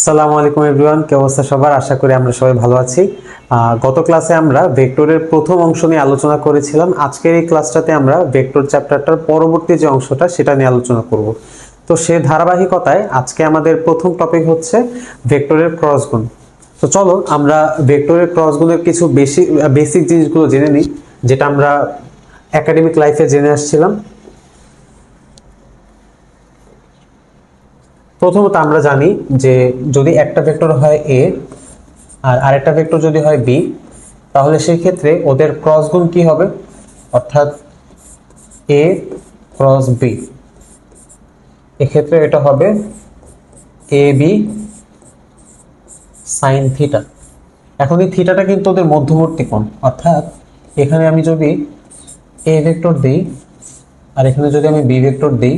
আসসালামু আলাইকুম এভরিওয়ান, কি অবস্থা সবার? আশা করি আমরা সবাই ভালো আছি। গত ক্লাসে আমরা ভেক্টরের প্রথম অংশ নিয়ে আলোচনা করেছিলাম। আজকের এই ক্লাসটাতে আমরা ভেক্টর চ্যাপ্টারটার পরবর্তী যে অংশটা, সেটা নিয়ে আলোচনা করব। তো সে ধারাবাহিকতায় আজকে আমাদের প্রথম টপিক হচ্ছে ভেক্টরের ক্রস গুণ তো চলো, আমরা ভেক্টরের ক্রস গুণের কিছু বেশি বেসিক জিনিসগুলো জেনে নিই, যেটা আমরা একাডেমিক লাইফে জেনে আসছিলাম। প্রথমত আমরা জানি যে যদি একটা ভেক্টর হয় এ আর আরেকটা ভেক্টর যদি হয় বি তাহলে সেই ক্ষেত্রে ওদের ক্রস গুণ কি হবে? অর্থাৎ এ ক্রস বি এক্ষেত্রে এটা হবে এ বি সাইন থিটা এখন এই থিটাটা কিন্তু ওদের মধ্যবর্তী কোণ। অর্থাৎ এখানে আমি যদি এ ভেক্টর দিই আর এখানে যদি আমি বি ভেক্টর দিই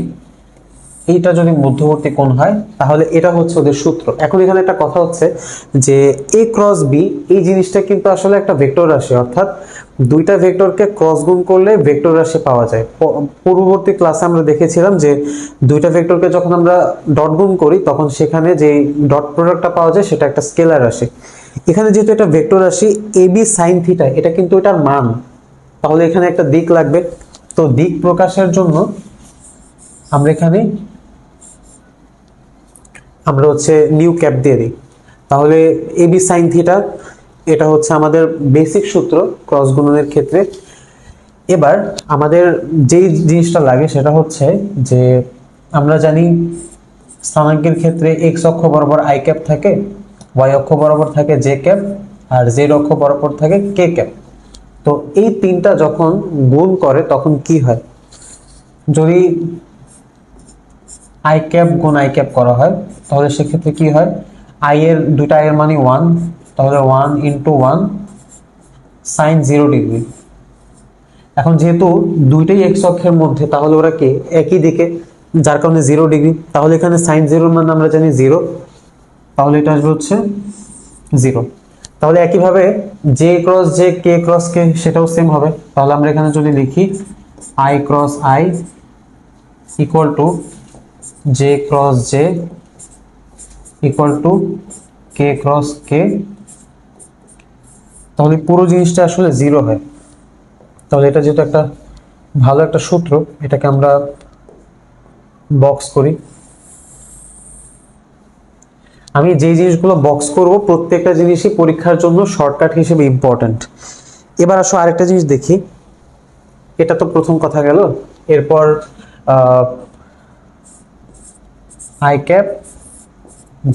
এইটা যদি মধ্যবর্তী কোণ হয়, তাহলে এটা হচ্ছে ওদের সূত্র। এখন এখানে একটা কথা হচ্ছে যে এ ক্রস বি এই জিনিসটা কিন্তু আসলে একটা ভেক্টর রাশি, অর্থাৎ দুইটা ভেক্টরকে ক্রস গুণ করলে ভেক্টর রাশি পাওয়া যায়। পূর্ববর্তী ক্লাসে আমরা দেখেছিলাম যে দুইটা ভেক্টরকে যখন আমরা ডট গুণ করি, তখন সেখানে যে ডট প্রোডাক্টটা পাওয়া যায়, সেটা একটা স্কেলার রাশি। এখানে যেহেতু এটা ভেক্টর রাশি এ বি সাইন থিটা এটা কিন্তু এটার মান। তাহলে এখানে একটা দিক লাগবে। তো দিক প্রকাশের জন্য আমরা এখানে আমরা হচ্ছে নিউ ক্যাপ দিয়ে দিই। তাহলে এ বি সাইন থিটা এটা হচ্ছে আমাদের বেসিক সূত্র ক্রস গুণনের ক্ষেত্রে। এবার আমাদের যেই জিনিসটা লাগে সেটা হচ্ছে যে আমরা জানি স্থানাঙ্কের ক্ষেত্রে এক্স অক্ষ বরাবর আই ক্যাপ থাকে ওয়াই অক্ষ বরাবর থাকে জে ক্যাপ আর জেড অক্ষ বরাবর থাকে কে ক্যাপ তো এই তিনটা যখন গুণ করে তখন কি হয়? যদি আই ক্যাপ গুণ আই ক্যাপ করা হয়, তাহলে সেক্ষেত্রে কি হয়? আই এর দুইটা আই এর মানে ওয়ান তাহলে one into one sine zero degree এখন যেহেতু দুইটাই এক্স অক্ষের মধ্যে, তাহলে ওরা কে? একই দিকে, যার কারণে জিরো ডিগ্রি তাহলে এখানে সাইন জিরোর মানে আমরা জানি জিরো তাহলে এটা আসবে হচ্ছে জিরো তাহলে একইভাবে J cross J K cross K সেটাও সেম হবে। তাহলে আমরা এখানে যদি লিখি I cross I equal to J cross J equal to K cross K তাহলে পুরো জিনিসটা আসলে জিরো হয়। তাহলে এটা যেহেতু একটা ভালো একটা সূত্র, এটাকে আমরা বক্স করি। আমি যে জিনিসগুলো বক্স করব, প্রত্যেকটা জিনিসই পরীক্ষার জন্য শর্টকাট হিসেবে ইম্পর্ট্যান্ট এবার আসো আরেকটা জিনিস দেখি। এটা তো প্রথম কথা গেল। এরপর আই ক্যাপ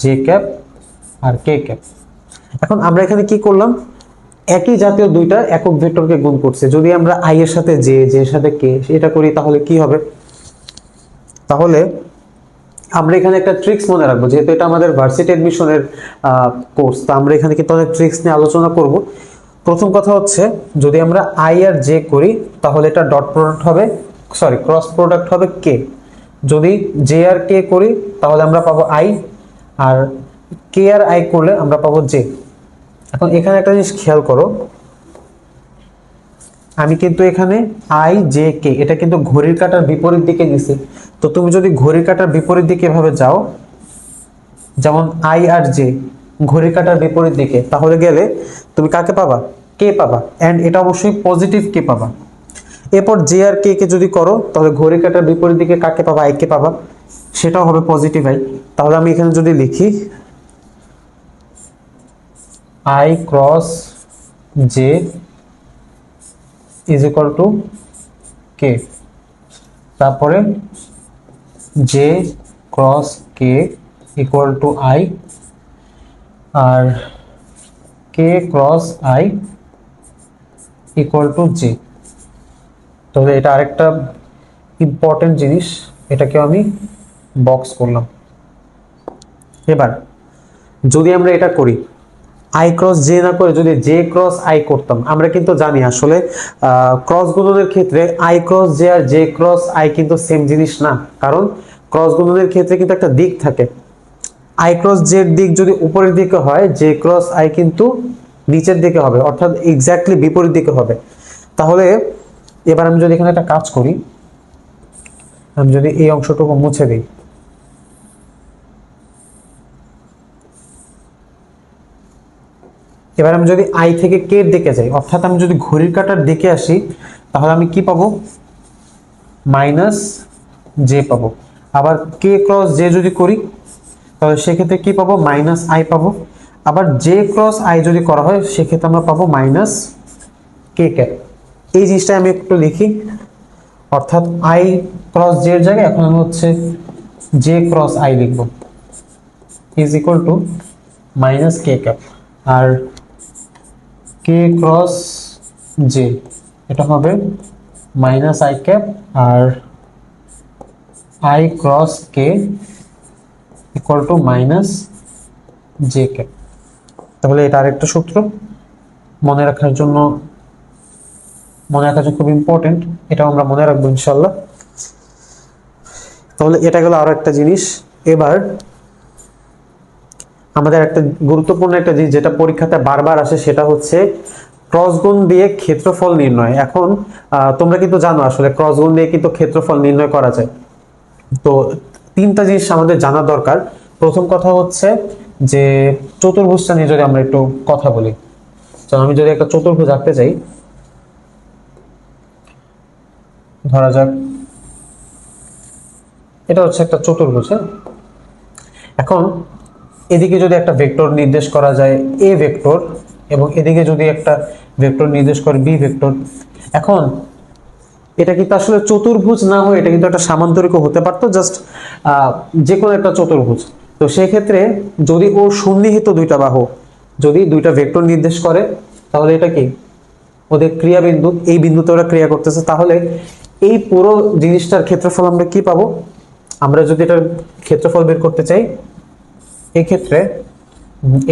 জে ক্যাপ আর কে ক্যাপ এখন আমরা এখানে কি করলাম? একই জাতীয় দুইটা একক ভেক্টরকে গুণ করছে। যদি আমরা আই এর সাথে জে জে এর সাথে কে এটা করি, তাহলে কি হবে? তাহলে আমরা এখানে একটা ট্রিক্স মনে রাখব, যেহেতু এটা আমাদের ভার্সিটি অ্যাডমিশনের কোর্স, তো আমরা এখানে কিন্তু অনেক ট্রিক্স নিয়ে আলোচনা করব। প্রথম কথা হচ্ছে, যদি আমরা আই আর জে করি, তাহলে এটা ডট প্রোডাক্ট হবে সরি ক্রস প্রোডাক্ট হবে কে যদি জে আর কে করি, তাহলে আমরা পাবো আই আর কে আর আই করলে আমরা পাবো জে এখন এখানে একটা জিনিস খেয়াল করো। আমি কিন্তু এখানে আই জে কে এটা কিন্তু ঘড়ির কাটার বিপরীত দিকে নিছি। তো তুমি যদি ঘড়ির কাটার বিপরীত দিকে এভাবে যাও, যেমন আই আর জে ঘড়ির কাটার বিপরীত দিকে, তাহলে গেলে তুমি কাকে পাবা? কে পাবা। অ্যান্ড এটা অবশ্যই পজিটিভ কে পাবা। এরপর জে আর কে কে যদি করো, তাহলে ঘড়ির কাঁটার বিপরীত দিকে কাকে পাবা? আই কে পাবা। সেটাও হবে পজিটিভ আই তাহলে আমি এখানে যদি লিখি I cross J is equal to K তারপরে J cross K equal to I R K cross I equal to J তাহলে এটা আরেকটা ইম্পর্টেন্ট জিনিস এটাকে আমি বক্স করলাম। এবার, যদি আমরা এটা করি আই ক্রস জে না করে যদি জে ক্রস আই করতাম, আমরা কিন্তু জানি আসলে ক্রস গুণনের ক্ষেত্রে আই ক্রস জে আর জে ক্রস আই কিন্তু সেম জিনিস না। কারণ ক্রস গুণনের ক্ষেত্রে কিন্তু একটা দিক থাকে। আই ক্রস জের দিক যদি উপরের দিকে হয় জে ক্রস আই কিন্তু নিচের দিকে হবে, অর্থাৎ এক্স্যাক্টলি বিপরীত দিকে হবে। তাহলে এবার আমি যদি এখানে একটা কাজ করি, আমি যদি এই অংশটুকু মুছে দিই, এবার আমি যদি আই থেকে কে দিকে যাই, অর্থাৎ আমি যদি ঘড়ির কাঁটার দিকে আসি, তাহলে আমি কি পাবো? মাইনাস জে পাবো। আবার কে ক্রস জে যদি করি, তাহলে সেক্ষেত্রে কি পাবো? মাইনাস আই পাবো। আবার জে ক্রস আই যদি করা হয়, সেক্ষেত্রে আমরা পাবো মাইনাস কে ক্যাপ। এই জিনিসটা আমি একটু লিখি। অর্থাৎ আই ক্রস জে এর জায়গায় এখন আমি হচ্ছে জে ক্রস আই লিখব। Is equal to minus K cap R K cross J এটা হবে minus I cap R I cross K equal to minus J cap তাহলে এটা আরেকটা সূত্র। মনে রাখার জন্য মনে জন্য খুব ইম্পর্টেন্ট এটাও আমরা মনে রাখব ইনশাল্লাহ তাহলে এটা গেল আরও একটা জিনিস। এবার আমাদের একটা গুরুত্বপূর্ণ একটা জিনিস, যেটা পরীক্ষাতে বারবার আসে, সেটা হচ্ছে ক্রস গুণ দিয়ে ক্ষেত্রফল নির্ণয়। এখন তোমরা কিন্তু জানো আসলে ক্রস গুণ দিয়ে কিন্তু ক্ষেত্রফল নির্ণয় করা যায়। তো তিনটা জিনিস আমাদের জানা দরকার। প্রথম কথা হচ্ছে যে চতুর্ভুজটা নিয়ে যদি আমরা একটু কথা বলি। তো আমি যদি একটা চতুর্ভুজ আঁকতে চাই ধরা যাক। এটা হচ্ছে একটা চতুর্ভুজ হ্যাঁ? এখন এদিকে যদি একটা ভেক্টর নির্দেশ করা যায় এ ভেক্টর এবং এদিকে যদি একটা ভেক্টর নির্দেশ করে বি ভেক্টর, এখন এটা কিন্তু আসলে চতুর্ভুজ না হয়ে এটা কিন্তু একটা সামান্তরিকও হতে পারতো জাস্ট যে কোনো একটা চতুর্ভুজ। তো সেই ক্ষেত্রে যদি ও সন্নিহিত দুইটা বাহু, যদি দুইটা ভেক্টর নির্দেশ করে, তাহলে এটা কি? ওদের ক্রিয়া বিন্দু এই বিন্দুতে ওরা ক্রিয়া করতেছে, তাহলে এই পুরো জিনিসটার ক্ষেত্রফল আমরা কি পাবো? আমরা যদি এটার ক্ষেত্রফল বের করতে চাই এই ক্ষেত্রে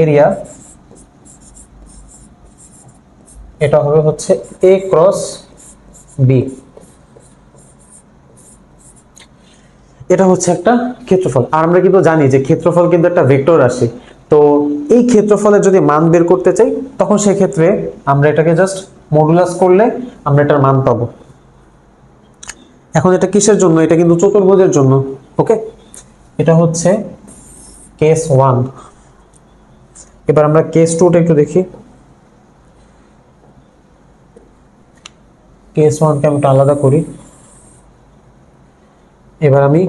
এরিয়া এটা হবে হচ্ছে এ ক্রস বি এটা হচ্ছে একটা ক্ষেত্রফল। আর আমরা কিন্তু জানি যে ক্ষেত্রফল কিন্তু একটা ভেক্টর রাশি। তো এই ক্ষেত্রফলের যদি মান বের করতে চাই, তখন সেই ক্ষেত্রে আমরা এটাকে জাস্ট মডুলাস করলে আমরা এটার মান পাবো। এখন এটা কিসের জন্য? এটা কিন্তু চতুর্ভুজের জন্য, ওকে? এটা হচ্ছে কেস ওয়ান এবার আমরা কেস টুটা একটু দেখি। কেস ওয়ানকে আমি আলাদা করি। এবার আমি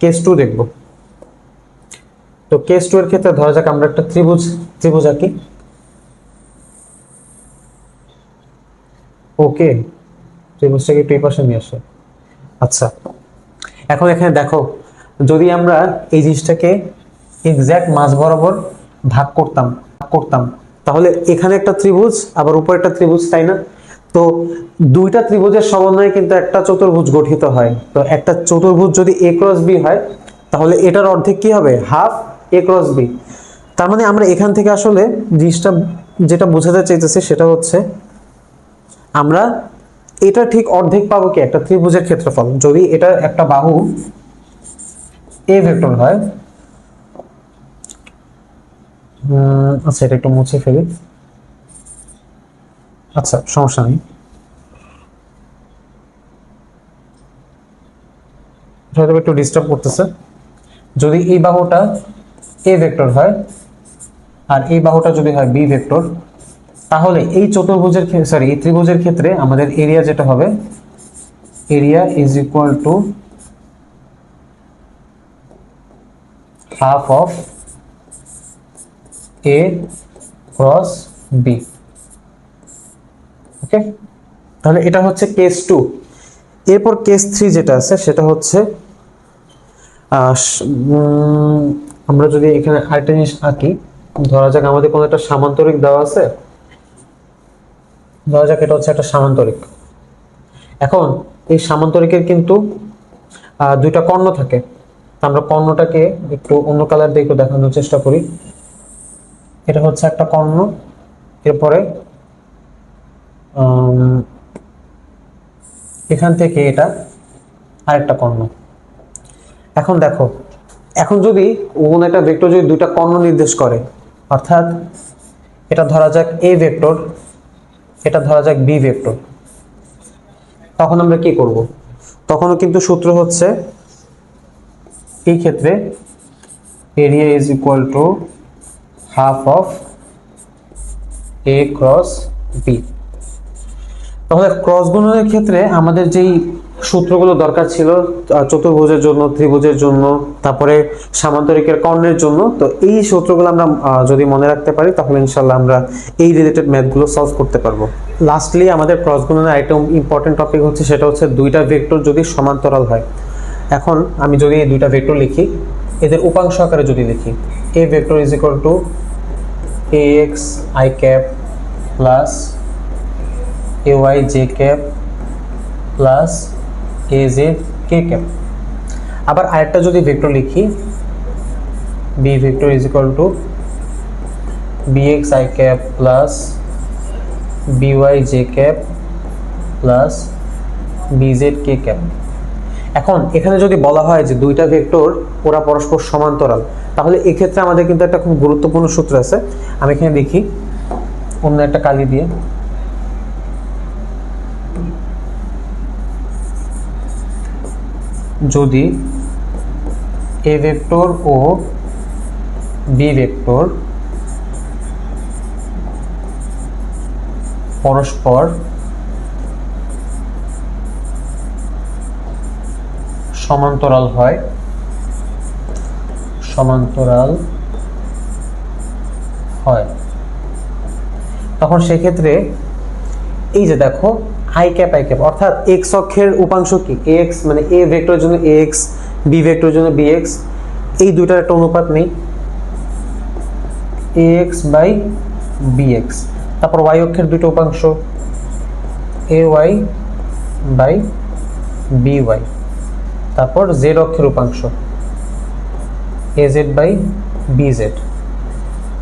কেস টু দেখব। তো কেস টু এর ক্ষেত্রে ধরা যাক আমরা একটা ত্রিভুজ ত্রিভুজ আঁকি। ওকে, ত্রিভুজটাকে একটু পাশে নিয়ে আসে। আচ্ছা। এখন এখানে দেখো, যদি আমরা এই জিনিসটাকে এক্স্যাক্ট মাঝ বরাবর ভাগ করতাম ভাগ করতাম, তাহলে এখানে একটা ত্রিভুজ, আবার উপরে একটা ত্রিভুজ, তাই না? তো দুইটা ত্রিভুজের সমন্বয়ে কিন্তু একটা চতুর্ভুজ গঠিত হয়। তো একটা চতুর্ভুজ যদি এ ক্রস বি হয়, তাহলে এটার অর্ধেক কি হবে? হাফ এ ক্রস বি তার মানে আমরা এখান থেকে আসলে জিনিসটা যেটা বোঝাতে চাইতেছি সেটা হচ্ছে, আমরা এটা ঠিক অর্ধেক পাবো কি? একটা ত্রিভুজের ক্ষেত্রফল। যদি এটা একটা বাহু এ ভেক্টর হয় আচ্ছা এটা একটু মুছে ফেলি। আচ্ছা সমস্যা নেই। একটু ডিস্টার্ব করতেছে। যদি এই বাহুটা এ ভেক্টর হয়, আর এই বাহুটা যদি হয় বি ভেক্টর তাহলে এই চতুর্ভুজের সরি এই ত্রিভুজের ক্ষেত্রে আমাদের এরিয়া যেটা হবে area is equal to half of A cross B okay তাহলে এটা হচ্ছে কেস টু এরপর কেস থ্রি যেটা আছে, সেটা হচ্ছে আমরা যদি এখানে আরেকটা জিনিস আঁকি, ধরা যাক আমাদের কোনো একটা সামান্তরিক দেওয়া আছে। ধরা যাক, এটা হচ্ছে একটা সামান্তরিক। এখন এই সামান্তরিকের কিন্তু দুইটা কর্ণ থাকে। আমরা কর্ণটাকে একটু অন্য কালার দিয়ে একটু দেখানোর চেষ্টা করি। এটা হচ্ছে একটা কর্ণ। এরপরে এখান থেকে এটা আরেকটা কর্ণ। এখন দেখো, এখন যদি কোনো একটা ভেক্টর যদি দুইটা কর্ণ নির্দেশ করে, অর্থাৎ এটা ধরা যাক এ ভেক্টর এটা ধরা যাক বি ভেক্টর তখন আমরা কি করব? তখনও কিন্তু সূত্র হচ্ছে এই ক্ষেত্রে area is equal to half of A cross B তাহলে ক্রস গুণনের ক্ষেত্রে আমাদের যেই সূত্রগুলো দরকার ছিল চতুর্ভুজের জন্য, ত্রিভুজের জন্য, তারপরে সামান্তরিকের কর্ণের জন্য। তো এই সূত্রগুলো আমরা যদি মনে রাখতে পারি, তাহলে ইনশাল্লাহ আমরা এই রিলেটেড ম্যাথগুলো সলভ করতে পারব। লাস্টলি আমাদের ক্রস গুণনের আরেকটা ইম্পর্টেন্ট টপিক হচ্ছে, সেটা হচ্ছে দুইটা ভেক্টর যদি সমান্তরাল হয়। এখন আমি যদি এই দুইটা ভেক্টর লিখি, এদের উপাংশ আকারে যদি লিখি A vector is equal to A X I cap plus A Y J cap plus A Z K cap আবার আরেকটা যদি ভেক্টর লিখি B vector is equal to cap plus B Y J cap plus B Z K cap এখন এখানে যদি বলা হয় যে দুইটা ভেক্টর ওরা পরস্পর সমান্তরাল, তাহলে এক্ষেত্রে আমাদের কিন্তু একটা খুব গুরুত্বপূর্ণ সূত্র আছে। আমি এখানে দেখি, অন্য একটা কালি দিয়ে। যদি এ ভেক্টর ও বি ভেক্টর পরস্পর সমান্তরাল হয় সমান্তরাল হয়। তখন সেক্ষেত্রে এই যে দেখো আই ক্যাপ আই ক্যাপ। অর্থাৎ এক্স অক্ষের উপাংশ কি? এক্স মানে এ ভেক্টরের জন্য এক্স বি ভেক্টরের জন্য বি এক্স এই দুইটার একটা অনুপাত নেই। A X by B X তারপর ওয়াই অক্ষের দুটো উপাংশ। A Y by B Y তারপর জেড অক্ষের উপাংশ। A Z by B Z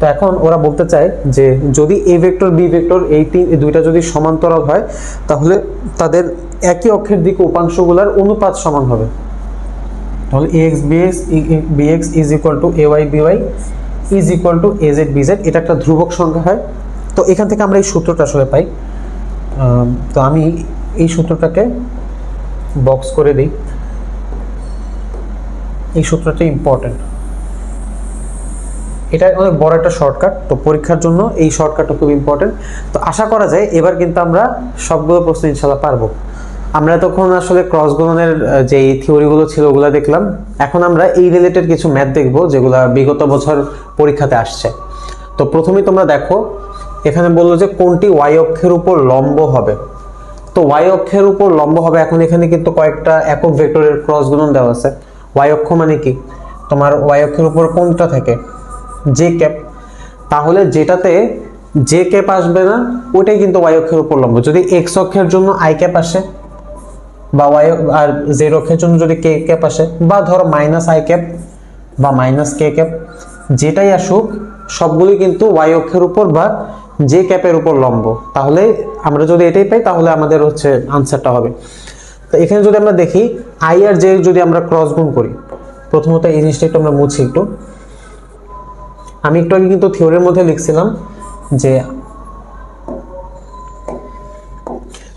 তো এখন ওরা বলতে চায় যে যদি এ ভেক্টর, বি ভেক্টর এই তিন দুইটা যদি সমান্তরাল হয়, তাহলে তাদের একই অক্ষের দিকে উপাংশগুলোর অনুপাত সমান হবে। তাহলে A X, B X B X is equal to A Y, B Y is equal to A Z, B Z. এটা একটা ধ্রুবক সংখ্যা হয়। তো এখান থেকে আমরা এই সূত্রটা আসলে পাই। তো আমি এই সূত্রটাকে বক্স করে দিই। এই সূত্রটা ইম্পর্টেন্ট এটা অনেক বড় একটা শর্টকাট তো পরীক্ষার জন্য এই শর্টকাটটা খুব ইম্পর্টেন্ট তো আশা করা যায় এবার কিন্তু আমরা সবগুলো প্রশ্ন ইনশাল্লাহ পারব। আমরা তখন আসলে ক্রস গুণনের যে থিওরিগুলো ছিল ওগুলো দেখলাম। এখন আমরা এই রিলেটেড কিছু ম্যাথ দেখব যেগুলো বিগত বছর পরীক্ষাতে আসছে। তো প্রথমেই তোমরা দেখো, এখানে বলল যে কোনটি ওয়াই অক্ষের উপর লম্ব হবে। তো ওয়াই অক্ষের উপর লম্ব হবে, এখন এখানে কিন্তু কয়েকটা একক ভেক্টরের ক্রস গুণন দেওয়া আছে। ওয়াই অক্ষ মানে কি? তোমার ওয়াই অক্ষের উপর কোনটা থাকে? জে ক্যাপ তাহলে যেটাতে জে ক্যাপ আসবে না ওটাই কিন্তু ওয়াই অক্ষের উপর লম্ব। যদি এক্স অক্ষের জন্য আই ক্যাপ আসে, বা ওয়াই আর জেড অক্ষের জন্য যদি কে ক্যাপ আসে, বা ধরো মাইনাস আই ক্যাপ বা মাইনাস কে ক্যাপ যেটাই আসুক সবগুলি কিন্তু ওয়াই অক্ষের উপর বা জে ক্যাপের উপর লম্ব। তাহলে আমরা যদি এটাই পাই, তাহলে আমাদের হচ্ছে আনসারটা হবে। তো এখানে যদি আমরা দেখি আই আর জে যদি আমরা ক্রস গুণ করি, প্রথমত এই জিনিসটা একটু আমরা মুছি একটু। আমি একটু আগে কিন্তু থিওরির মধ্যে লিখছিলাম যে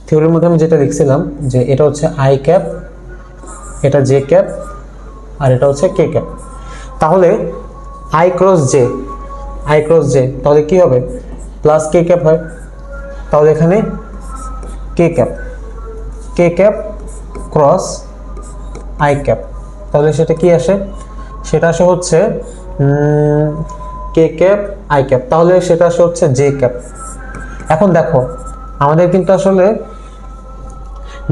থিওরির মধ্যে আমি যেটা লিখছিলাম যে এটা হচ্ছে আই ক্যাপ এটা জে ক্যাপ আর এটা হচ্ছে কে ক্যাপ তাহলে I cross J I cross J তাহলে কি হবে? প্লাস কে ক্যাপ হয়। তাহলে এখানে K cap K cap cross I cap তাহলে সেটা কি আসে? সেটা আসে হচ্ছে কে ক্যাপ, আই ক্যাপ। তাহলে সেটা আসে হচ্ছে জে ক্যাপ। এখন দেখো, আমাদের কিন্তু আসলে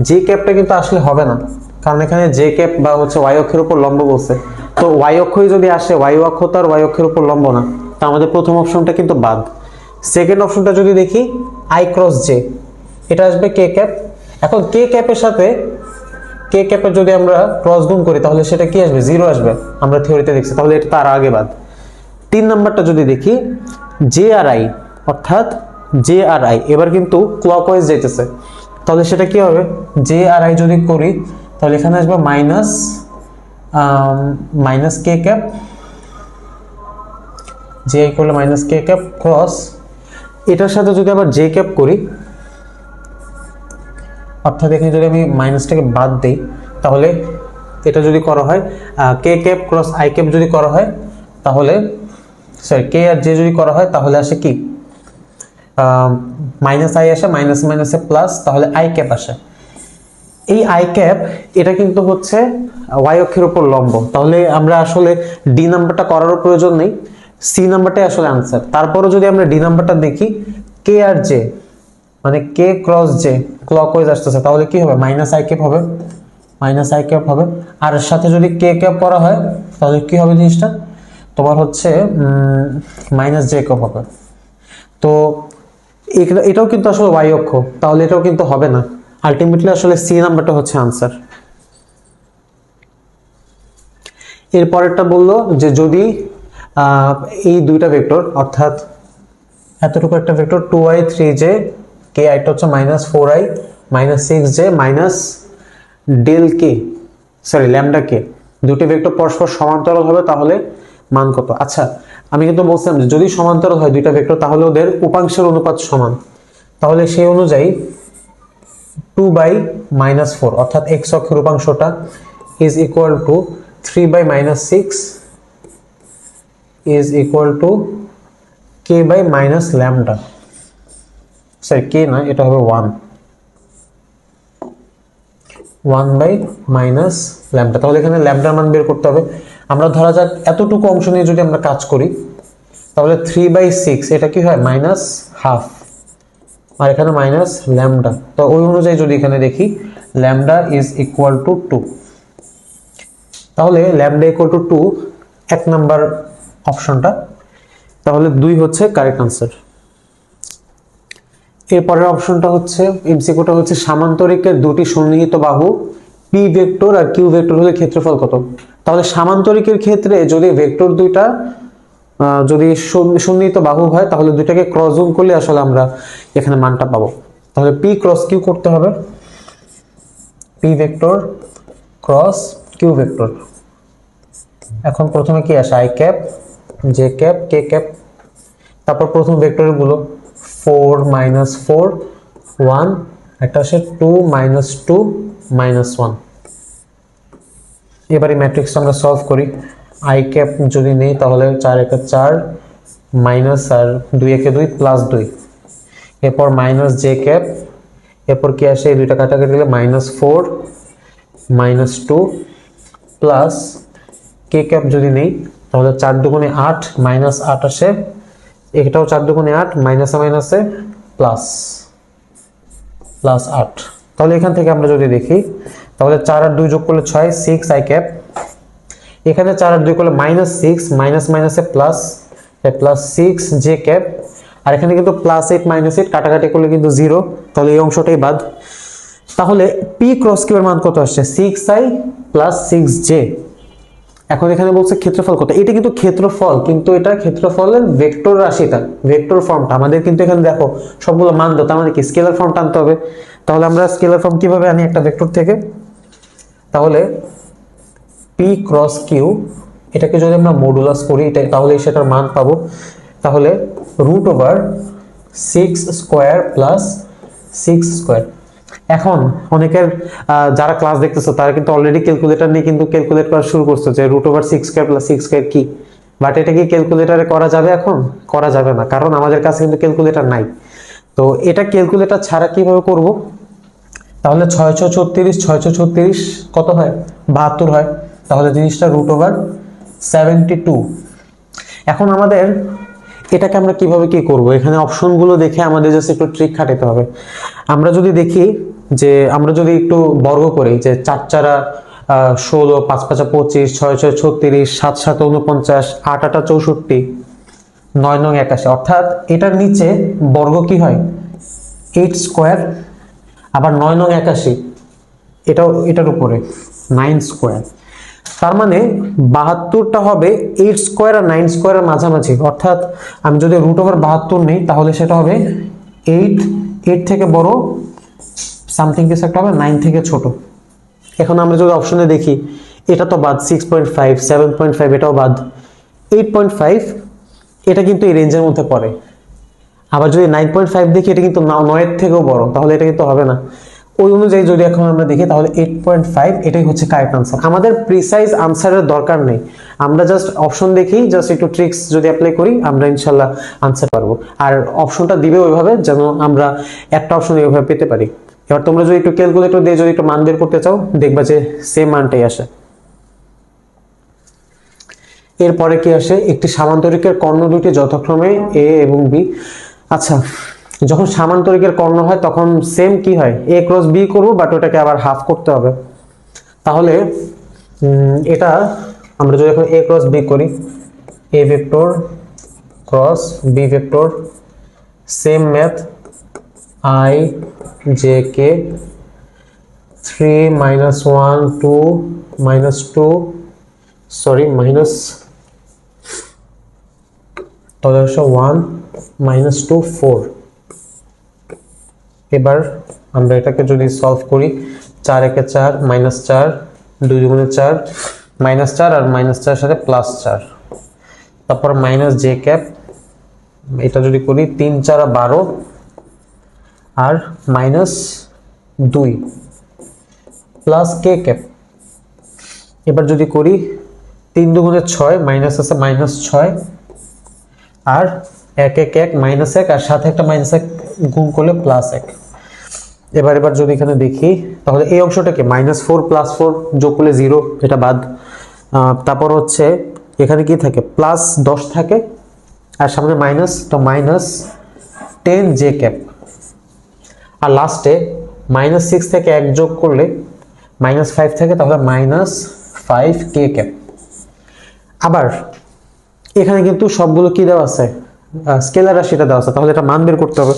জে ক্যাপটা কিন্তু আসলে হবে না। কারণ এখানে জে ক্যাপ বা হচ্ছে ওয়াই অক্ষের উপর লম্ব বলছে। তো ওয়াই অক্ষই যদি আসে, ওয়াই অক্ষ তো আর ওয়াই অক্ষের উপর লম্ব না, তো আমাদের প্রথম অপশনটা কিন্তু বাদ। সেকেন্ড অপশনটা যদি দেখি আই ক্রস জে এটা আসবে কে ক্যাপ। এখন কে ক্যাপের সাথে, কে ক্যাপের যদি আমরা ক্রস গুণ করি, তাহলে সেটা কি আসবে? জিরো আসবে। আমরা থিওরিতে দেখছি। তাহলে এটা তার আগে বাদ। তিন নাম্বারটা যদি দেখি জে আর আই অর্থাৎ জে আর আই এবার কিন্তু ক্লকওয়াইজ যেতেছে তাহলে সেটা কি হবে? জে আর আই যদি করি, তাহলে এখানে আসবে minus minus K cap J I করলে মাইনাস কে ক্যাপ ক্রস এটার সাথে যদি আবার জে ক্যাপ করি, অর্থাৎ এখানে যদি আমি মাইনাসটাকে বাদ দিই, তাহলে এটা যদি করা হয় K cap cross I cap যদি করা হয়, তাহলে সরি কে আর জে যদি করা হয়, তাহলে আসে কি? মাইনাস আই আসে মাইনাস মাইনাসে প্লাস তাহলে আই ক্যাপ আসে। এই আই ক্যাপ এটা কিন্তু হচ্ছে ওয়াই অক্ষের উপর লম্ব। তাহলে আমরা আসলে ডি নাম্বারটা করারও প্রয়োজন নেই। সি নাম্বারটাই আসলে আনসার তারপরও যদি আমরা ডি নাম্বারটা দেখি কে আর জে মানে কে ক্রস জে ক্লকওয়াইজ আসতেছে, তাহলে কি হবে? মাইনাস আই ক্যাপ হবে। মাইনাস আই ক্যাপ হবে। আর সাথে যদি কে ক্যাপ করা হয়, তাহলে কি হবে জিনিসটা? তোমার হচ্ছে মাইনাস জে ক্যাপ হবে। তো এটা- এটাও কিন্তু আসলে ওয়াই অক্ষ, তাহলে এটাও কিন্তু হবে না। আলটিমেটলি আসলে সি নাম্বারটা হচ্ছে আনসার এর পরেরটা বলল যে যদি এই দুইটা ভেক্টর অর্থাৎ এতটুকু একটা vector two I three J K আইটা হচ্ছে minus four I minus six J minus del K sorry lambda K দুটি ভেক্টর পরস্পর সমান্তরাল হবে, তাহলে মান কত? আচ্ছা আমি কিন্তু বলছিলাম যে যদি সমান্তরাল হয় দুইটা ভেক্টর, তাহলে ওদের উপাংশের অনুপাত সমান। তাহলে সেই অনুযায়ী টু বাই মাইনাস ফোর অর্থাৎ এক্স অক্ষের উপাংশটা is equal to three by minus six is equal to K by minus lambda sorry K না, এটা হবে one one by minus lambda তাহলে এখানে ল্যামডার মান বের করতে হবে। আমরা ধরা যাক এতটুকু অংশ নিয়ে যদি আমরা কাজ করি, তাহলে থ্রি বাই সিক্স এটা কি হয়? মাইনাস হাফ আর এখানে মাইনাস ল্যামডা তো ওই অনুযায়ী যদি এখানে দেখি lambda is equal to two তাহলে ল্যামডা ইকুয়াল টু টু এক নাম্বার অপশনটা। তাহলে দুই হচ্ছে কারেক্ট আনসার এরপরের অপশনটা হচ্ছে এমসিকিউটা হচ্ছে সামান্তরিকের দুটি সন্নিহিত বাহু। পি ভেক্টর আর কিউ ভেক্টর হলে ক্ষেত্রফল কত? তাহলে সামান্তরিকের ক্ষেত্রে যদি ভেক্টর দুইটা যদি সন- সন্নিহিত বাহু হয়, তাহলে দুইটাকে ক্রস জুম করলে আসলে আমরা এখানে মানটা পাবো। তাহলে পি ক্রস কিউ করতে হবে। P vector cross Q vector এখন প্রথমে কি আসে? I cap J cap K cap তারপর প্রথম ভেক্টরগুলো ফোর মাইনাস ফোর ওয়ান একটা আসে two minus two minus one এবারে ম্যাট্রিক্সটা আমরা সলভ করি। আই ক্যাপ যদি নেই তাহলে চার একে চার মাইনাস আর দুই একে দুই প্লাস দুই। এরপর মাইনাস জে ক্যাপ এরপর কি আসে? এই দুইটা কাটা কেটে গেলে minus four minus two plus K cap যদি নেই, তাহলে চার দুগুণে আট মাইনাস আট আসে। এটাও চার দুগুণে আট মাইনাসে মাইনাসে প্লাস প্লাস আট। তাহলে এখান থেকে আমরা যদি দেখি তাহলে চার আর দুই যোগ করলে ছয় সিক্স আই ক্যাপ এখানে চার আর দুই করলে মাইনাস সিক্স মাইনাস মাইনাসে plus plus six J cap আর এখানে কিন্তু প্লাস এইট মাইনাস এইট কাটাকাটি করলে কিন্তু জিরো তাহলে এই অংশটাই বাদ। তাহলে পি ক্রস কিউর মান কত আসছে? Six I plus six J এখন এখানে বলছে ক্ষেত্রফল কত? এটা কিন্তু ক্ষেত্রফল, কিন্তু এটা ক্ষেত্রফলের ভেক্টর রাশিটা ভেক্টর ফর্মটা আমাদের কিন্তু এখানে দেখো, সবগুলো মান দাও মানে কি? স্কেলার ফর্মটা আনতে হবে। তাহলে আমরা স্কেলার ফর্ম কীভাবে আনি একটা ভেক্টর থেকে? তাহলে পি ক্রস কিউ এটাকে যদি আমরা মডুলাস করি এটা তাহলে সেটার মান পাবো। তাহলে root over six square plus six square এখন অনেকের যারা ক্লাস দেখতেছো, তারা কিন্তু অলরেডি ক্যালকুলেটর নিয়ে কিন্তু ক্যালকুলেট করা শুরু করছে যে root over six square plus six square কি। বাট এটা কি ক্যালকুলেটারে করা যাবে এখন? করা যাবে না, কারণ আমাদের কাছে কিন্তু ক্যালকুলেটর নাই। তো এটা ক্যালকুলেটর ছাড়া কীভাবে করব? তাহলে ছয় ছয় ছত্রিশ ছয় ছয় ছত্রিশ কত হয়? বাহাত্তর হয়। তাহলে জিনিসটা রুট ওভার সেভেন্টি টু এখন আমাদের এটাকে আমরা কীভাবে কি করব? এখানে অপশনগুলো দেখে আমাদের জাস্ট একটু ট্রিক খাটাতে হবে। আমরা যদি দেখি যে, আমরা যদি একটু বর্গ করি যে চার চারা ষোলো, পাঁচ পাঁচা পঁচিশ ছয় ছয় ছত্রিশ, সাত সাত উনপঞ্চাশ আট আটা চৌষট্টি, নয় নয় একাশি। অর্থাৎ এটার নিচে বর্গ কি হয়? এইট স্কোয়ার আবার নয় নং একাশি। এটাও, এটার উপরে নাইন স্কোয়ার তার মানে বাহাত্তরটা হবে এইট স্কোয়ার আর নাইন স্কোয়ারের মাঝামাঝি। অর্থাৎ আমি যদি রুট ওভার বাহাত্তর নেই, তাহলে সেটা হবে এইট এইট থেকে বড় সামথিং কিছু একটা হবে নাইন থেকে ছোট। এখন আমরা যদি অপশনে দেখি, এটা তো বাদ six point five seven point five এটাও বাদ। এইট পয়েন্ট ফাইভ এটা কিন্তু এই রেঞ্জের মধ্যে পড়ে। আবার যদি নাইন পয়েন্ট ফাইভ দেখি, এটা কিন্তু নয়ের থেকেও বড়, তাহলে এটা কিন্তু হবে না। ওই অনুযায়ী যদি এখন আমরা দেখি, তাহলে এইট পয়েন্ট ফাইভ এটাই হচ্ছে কারেক্ট আনসার আমাদের প্রিসাইজ আনসারের দরকার নেই। আমরা জাস্ট অপশন দেখি জাস্ট একটু ট্রিক্স যদি অ্যাপ্লাই করি, আমরা ইনশাল্লাহ আনসার পারব। আর অপশনটা দিবে ওইভাবে, যেন আমরা একটা অপশন এইভাবে পেতে পারি। এবার তোমরা যদি একটু ক্যালকুলেটর দিয়ে যদি একটু মান বের করতে চাও, দেখবা যে সেম মানটাই আসে। এরপরে কি আসে? একটি সামান্তরিকের কর্ণ দুটি যথাক্রমে এ এবং বি আচ্ছা যখন সামান্তরিকের কর্ণ হয়, তখন সেম কি হয়? এ ক্রস বি করব বাট ওটাকে আবার হাফ করতে হবে। তাহলে এটা আমরা যদি এখন এ ক্রস বি করি A vector cross B vector same math I J K three minus one two minus two sorry minus হচ্ছে ওয়ান মাইনাস টু ফোর এবার আমরা এটাকে যদি সলভ করি, চার একে চার মাইনাস চার, দুই দুগুণে চার মাইনাস চার আর মাইনাস চার সাথে প্লাস চার। তারপর মাইনাস জে ক্যাপ এটা যদি করি, তিন, চার বারো, আর মাইনাস দুই প্লাস কে ক্যাপ এবার যদি করি, তিন দুগুণে ছয় মাইনাস আছে মাইনাস ছয়, আর এক এক এক মাইনাস এক, আর সাথে একটা মাইনাস এক গুণ করলে প্লাস এক। এবার এবার যদি এখানে দেখি, তাহলে এই অংশটাকে মাইনাস ফোর প্লাস ফোর যোগ করলে জিরো এটা বাদ। তারপর হচ্ছে, এখানে কি থাকে? প্লাস দশ থাকে, আর সামনে মাইনাস তো মাইনাস টেন জে ক্যাপ আর লাস্টে মাইনাস সিক্স থেকে এক যোগ করলে মাইনাস ফাইভ থাকে, তাহলে মাইনাস ফাইভ কে ক্যাপ আবার, এখানে কিন্তু সবগুলো কি দেওয়া আছে? স্কেলার রাশিটা দেওয়া আছে। তাহলে এটা মান বের করতে হবে।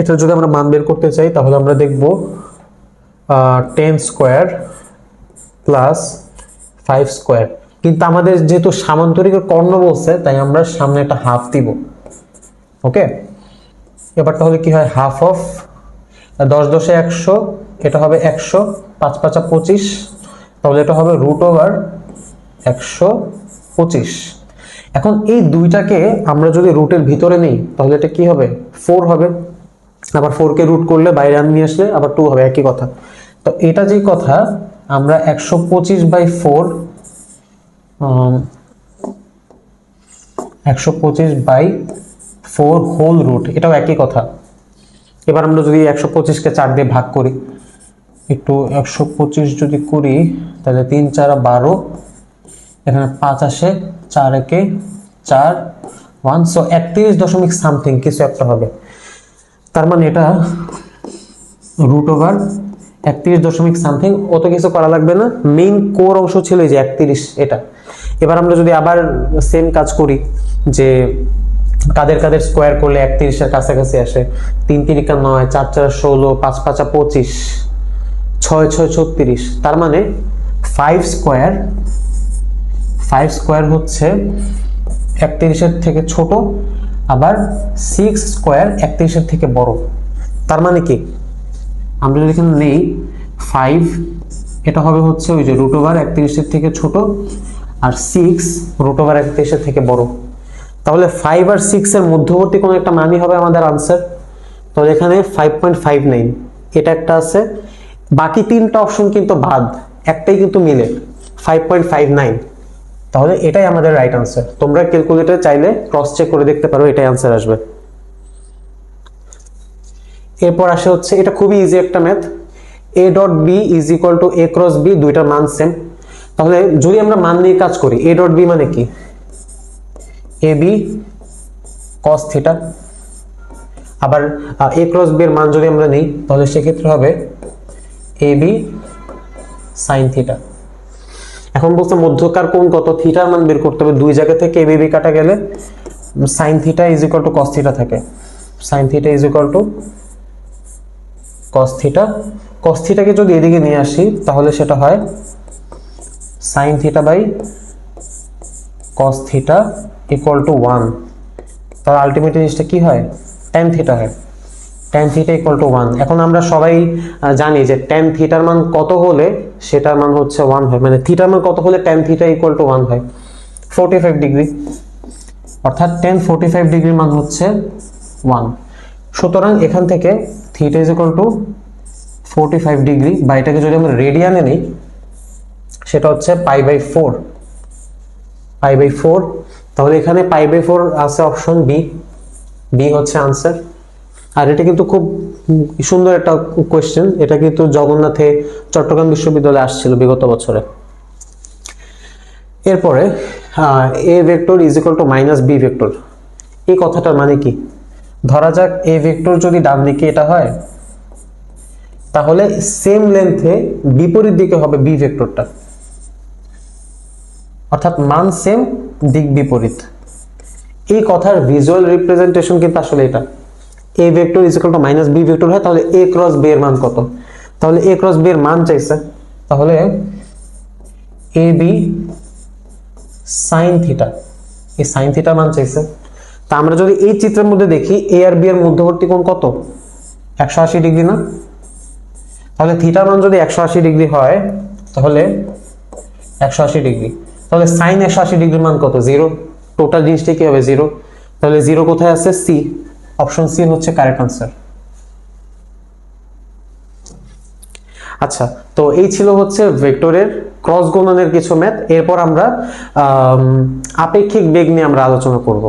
এটা যদি আমরা মান বের করতে চাই, তাহলে আমরা দেখব ten square plus five square কিন্তু আমাদের যেহেতু সামান্তরিকের কর্ণ বলছে, তাই আমরা সামনে একটা হাফ দিব। ওকে এবার তাহলে কি হয়? হাফ অফ দশ দশে একশো, এটা হবে একশো, পাঁচ পাঁচা পঁচিশ। তাহলে এটা হবে রুট ওভার একশো পঁচিশ। এখন এই দুইটাকে আমরা যদি রুটের ভিতরে নেই, তাহলে এটা কি হবে? ফোর হবে। আবার ফোরকে রুট করলে বাইরে নিয়ে আসলে আবার টু হবে, একই কথা। তো এটা যেই কথা, আমরা একশো পঁচিশ বাই ফোর একশো পঁচিশ বাই ফোর হোল রুট এটাও একই কথা। এবার আমরা যদি একশো পঁচিশকে চার দিয়ে ভাগ করি, একটু একশো পঁচিশ যদি করি তাহলে তিন চার বারো, এখানে পাঁচ আসে চার একে চার ওয়ান সো একত্রিশ দশমিক সামথিং কিছু একটা হবে। তার মানে এটা রুট ওভার একত্রিশ দশমিক সামথিং অত কিছু করা লাগবে না। মেইন কোর অংশ ছিল যে একত্রিশ, এটা। এবার আমরা যদি আবার সেম কাজ করি, যে কাদের কাদের স্কোয়ার করলে একত্রিশের কাছাকাছি আসে, তিন তিরিকা নয়, চার চার ষোলো, পাঁচ পাঁচা পঁচিশ, ছয় ছয় ছত্রিশ, তার মানে ফাইভ স্কোয়ার ফাইভ স্কোয়ার হচ্ছে একত্রিশের থেকে ছোট, আবার সিক্স স্কোয়ার একত্রিশের থেকে বড়। তার মানে কি? আমরা যদি এখানে নেই ফাইভ এটা হবে হচ্ছে ওই যে রুট ওভার একত্রিশের থেকে ছোট, আর সিক্স রুট ওভার একত্রিশের থেকে বড়। তাহলে ফাইভ আর সিক্স এর মধ্যবর্তী কোনো একটা মানই হবে আমাদের আনসার তাহলে এখানে ফাইভ পয়েন্ট ফাইভ নাইন এটা একটা আছে। বাকি তিনটা অপশন কিন্তু বাদ, একটাই কিন্তু মিলে ফাইভ পয়েন্ট ফাইভ নাইন তাহলে এটাই আমাদের রাইট আনসার তোমরা ক্যালকুলেটর চাইলে ক্রস চেক করে দেখতে পারো, এটাই আনসার আসবে। এরপর আসে হচ্ছে, এটা খুবই ইজি একটা math A dot B is equal to A cross B দুইটার মান সেম তাহলে যদি আমরা মান নিয়ে কাজ করি এ ডট বি মানে কি? এ বি কস থিটা আবার এ ক্রস বি এর মান যদি আমরা নিই, তাহলে সেক্ষেত্রে হবে এ বি সাইন থিটা এখন বলছে মধ্যকার কোণ কত থিটার মান বের করতে হবে? দুই জায়গা থেকে এ বি কাটা গেলে sine theta is equal to cos theta থাকে। Sine theta is equal to cos theta cos থিটাকে যদি এদিকে নিয়ে আসি, তাহলে সেটা হয় sine theta by cos theta equal to one তার আলটিমেট জিনিসটা কি হয়? টেন থিটা হয়। Tan theta equal to one এখন আমরা সবাই জানি যে টেন থিটার মান কত হলে সেটার মান হচ্ছে ওয়ান হয়। মানে থিটার মান কত হলে tan theta equal to one হয়? ফোরটি ফাইভ ডিগ্রি অর্থাৎ টেন ফোরটি ফাইভ ডিগ্রির মান হচ্ছে ওয়ান সুতরাং এখান থেকে theta is equal to forty five degree বা এটাকে যদি আমরা রেডিয়ানে নিই, সেটা হচ্ছে pi by four pi by four তাহলে এখানে পাই বাই ফোর আছে অপশন বি বি হচ্ছে আনসার আর এটা কিন্তু খুব সুন্দর একটা কোয়েশ্চেন এটা কিন্তু জগন্নাথে চট্টগ্রাম বিশ্ববিদ্যালয়ে আসছিল বিগত বছরে। এরপরে A vector is equal to minus B vector এই কথাটার মানে কি? ধরা যাক এ ভেক্টর যদি ডান দিকে এটা হয়, তাহলে সেম লেন্থে বিপরীত দিকে হবে বি ভেক্টরটা অর্থাৎ মান সেম দিক বিপরীত। এই কথার ভিজুয়াল রিপ্রেজেন্টেশন কিন্তু আসলে এটা। A vector is equal to minus B vector হয়, তাহলে এ ক্রস বি এর মান কত? তাহলে এ ক্রস বি এর মান চাইছে, তাহলে এ বি সাইন থিটা এই সাইন থিটা মান চাইছে। তা আমরা যদি এই চিত্রের মধ্যে দেখি এ আর বি এর মধ্যবর্তী কোণ কত? একশো আশি ডিগ্রি না? তাহলে থিটা মান যদি একশো আশি ডিগ্রি হয়, তাহলে একশো আশি ডিগ্রি। তাহলে সাইন একশো আশি ডিগ্রির মান কত? জিরো। টোটাল জিনিসটা কি হবে? জিরো। তাহলে জিরো কোথায় আছে? সি অপশন সি হচ্ছে কারেক্ট আনসার আচ্ছা তো এই ছিল হচ্ছে ভেক্টরের ক্রস গুণনের কিছু ম্যাথ এরপর আমরা আপেক্ষিক বেগ নিয়ে আমরা আলোচনা করব।